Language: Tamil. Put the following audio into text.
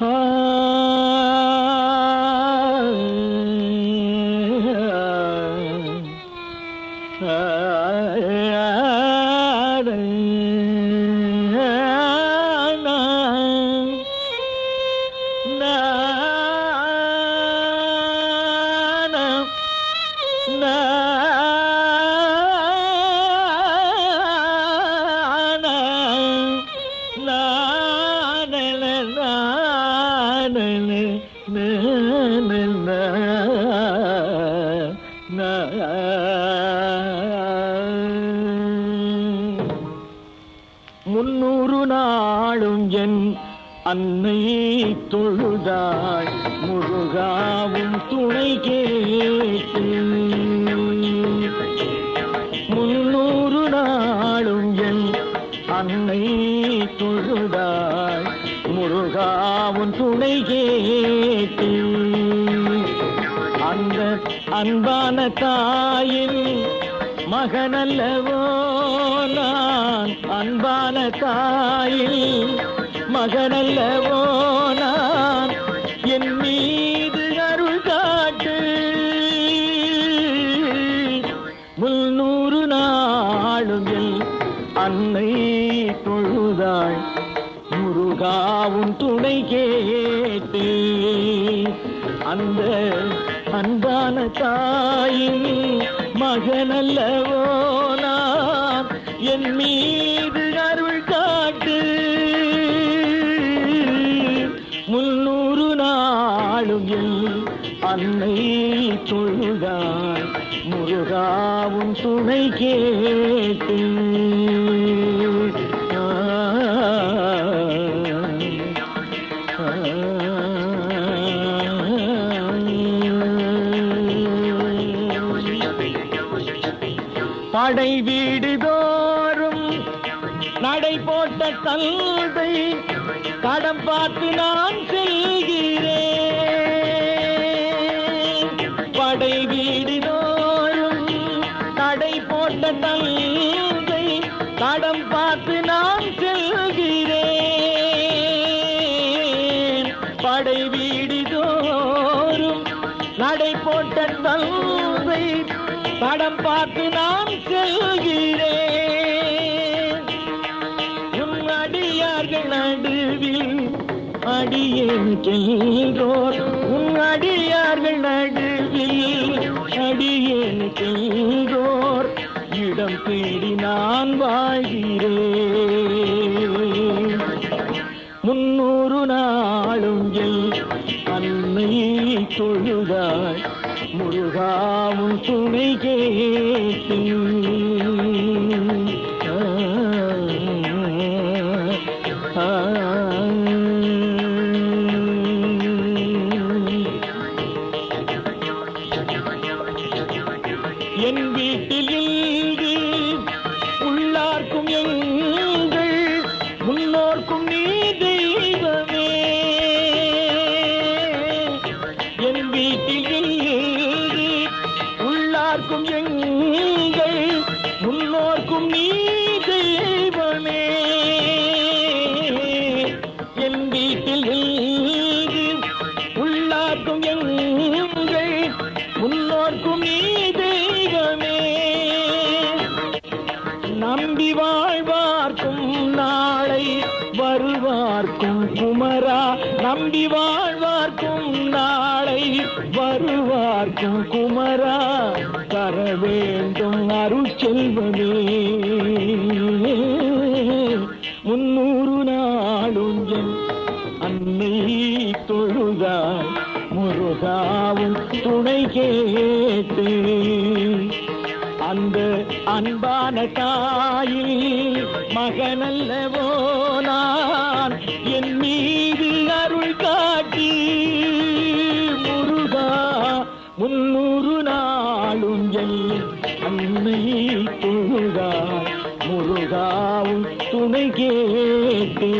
முன்னூறு என் அன்னை தொழுதாள் முருகாவும் துணை கேட்டு. முன்னூறு நாளும் என் அன்னை தொழுதாள் முருகாவும் துணை கேட்டு. அந்த அன்பான தாயின் மகனல்லவோ நான் அன்பான தாயில். மகனல்லவோ நான் என் மீது அருள் காட்டு. முன்னூறு நாளுங்கள் அன்னை தொழுதாள் முருகாவும் துணை கேட்டு. அந்த அன்பான தாயின் மகனல்லவோ நான்? என் மீது அருள் காட்டு. முன்னூறு நாளும் என் அன்னை தொழுதாள். முருகாவும் துணை கேட்டு. படை வீடுதோறும் நடை போட்ட தந்தை கடம் பார்த்து நான் செல்கிறேன். படை வீடுதோறும் நடை போட்ட தந்தை கடம் பார்த்து நான் செல் தந்தை படம் பார்த்து நான் செல்கிறேன். உன் அடியார்கள் நடுவில் அடியேன் செல்கிறோர். உன் அடியார்கள் நடுவில் அடியேன் செல்கிறோர். இடம் தேடி நான் வாழ்கிறேன். தொழுதாய் முருகாவும் துணை கேட்டு ஆ, ஆ, என் வீட்டில் வருவார்க்கும் குமரா நம்பி வாழ்வார்க்கும் நாளை வருவார்க்கும் குமரா. தர வேண்டும் அருள் செல்வமே. முன்னூறு நாளும் என் அன்னை தொழுதாய் முருகாவும் துணை கேட்டு. அந்த அன்பான தாயில் மகனல்லவோ நாளும் அன்னை தொழுதா முருகாவும் துணை கேட்டு